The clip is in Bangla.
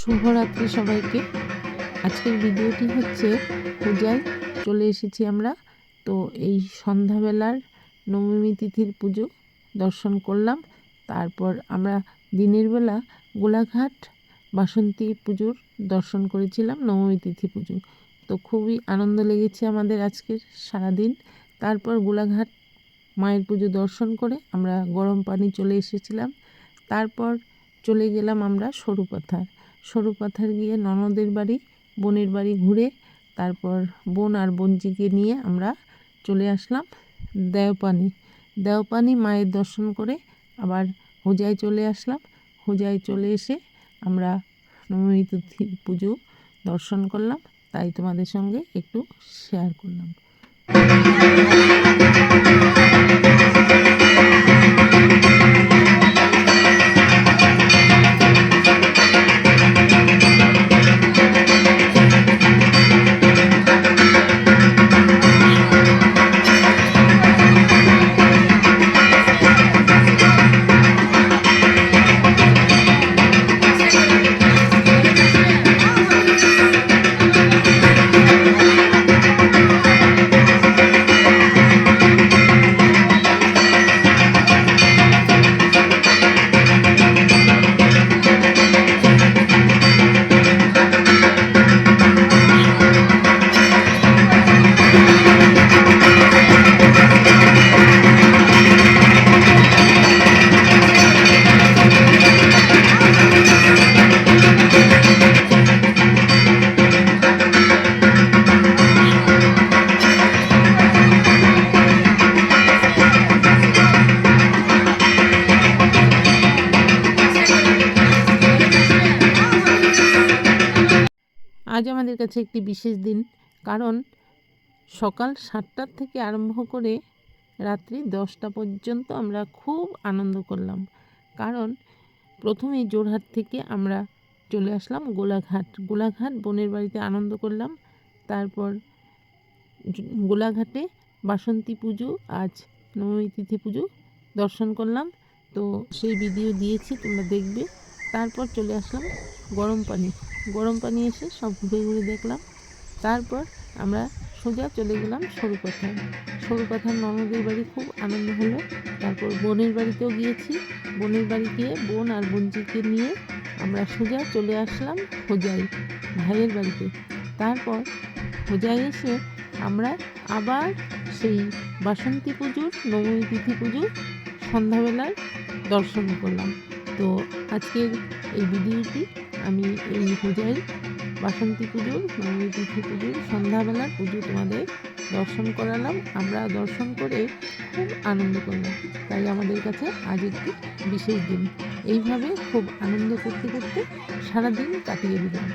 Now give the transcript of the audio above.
শুভরাত্রি সবাইকে। আজকের ভিডিওটি হচ্ছে পূজায় চলে এসেছি আমরা। তো এই সন্ধ্যাবেলার নবমী তিথির পুজো দর্শন করলাম। তারপর আমরা দিনের বেলা গোলাঘাট বাসন্তী পুজোর দর্শন করেছিলাম, নবমী তিথি পুজো। তো খুবই আনন্দ লেগেছে আমাদের আজকের সারাদিন। তারপর গোলাঘাট মায়ের পুজো দর্শন করে আমরা গরম পানি চলে এসেছিলাম। তারপর চলে গেলাম আমরা সরু পাথার সরু পাথার গিয়ে ননদের বাড়ি, বোনের বাড়ি ঘুরে তারপর বোন আর বোনজিকে নিয়ে আমরা চলে আসলাম দেওপানি। দেওপানি মায়ের দর্শন করে আবার হোজায় চলে আসলাম। হোজায় চলে এসে আমরা নবমী তিথির পুজো দর্শন করলাম। তাই তোমাদের সঙ্গে একটু শেয়ার করলাম। আজ আমাদের কাছে একটি বিশেষ দিন, কারণ সকাল সাতটার থেকে আরম্ভ করে রাত্রি দশটা পর্যন্ত আমরা খুব আনন্দ করলাম। কারণ প্রথমেই জোরহাট থেকে আমরা চলে আসলাম গোলাঘাট। গোলাঘাট বোনের বাড়িতে আনন্দ করলাম। তারপর গোলাঘাটে বাসন্তী পুজো, আজ নবমী তিথি পুজো দর্শন করলাম। তো সেই ভিডিও দিয়েছি, তোমরা দেখবে। তারপর চলে আসলাম গরম পানি। গরম পানি এসে সব ঘুরে ঘুরে দেখলাম। তারপর আমরা সোজা চলে গেলাম সরু পাথার সরু কথার ননদের বাড়ি খুব আনন্দ হলো। তারপর বোনের বাড়িতেও গিয়েছি। বোনের বাড়ি গিয়ে বোন আর বোনজিকে নিয়ে আমরা সোজা চলে আসলাম হোজাই ভাইয়ের বাড়িতে। তারপর হোজাই এসে আমরা আবার সেই বাসন্তী পুজোর, নবমী তিথি পুজো সন্ধ্যাবেলার দর্শন করলাম। তো আজকের এই ভিডিওটি আমি এই পূজায় বাসন্তী পুজো, নবমী তিথি পুজোর সন্ধ্যাবেলার পুজো তোমাদের দর্শন করালাম। আমরা দর্শন করে খুব আনন্দ করলাম। তাই আমাদের কাছে আজ একটি বিশেষ দিন। এইভাবে খুব আনন্দ করতে করতে সারাদিন কাটিয়ে দিলাম।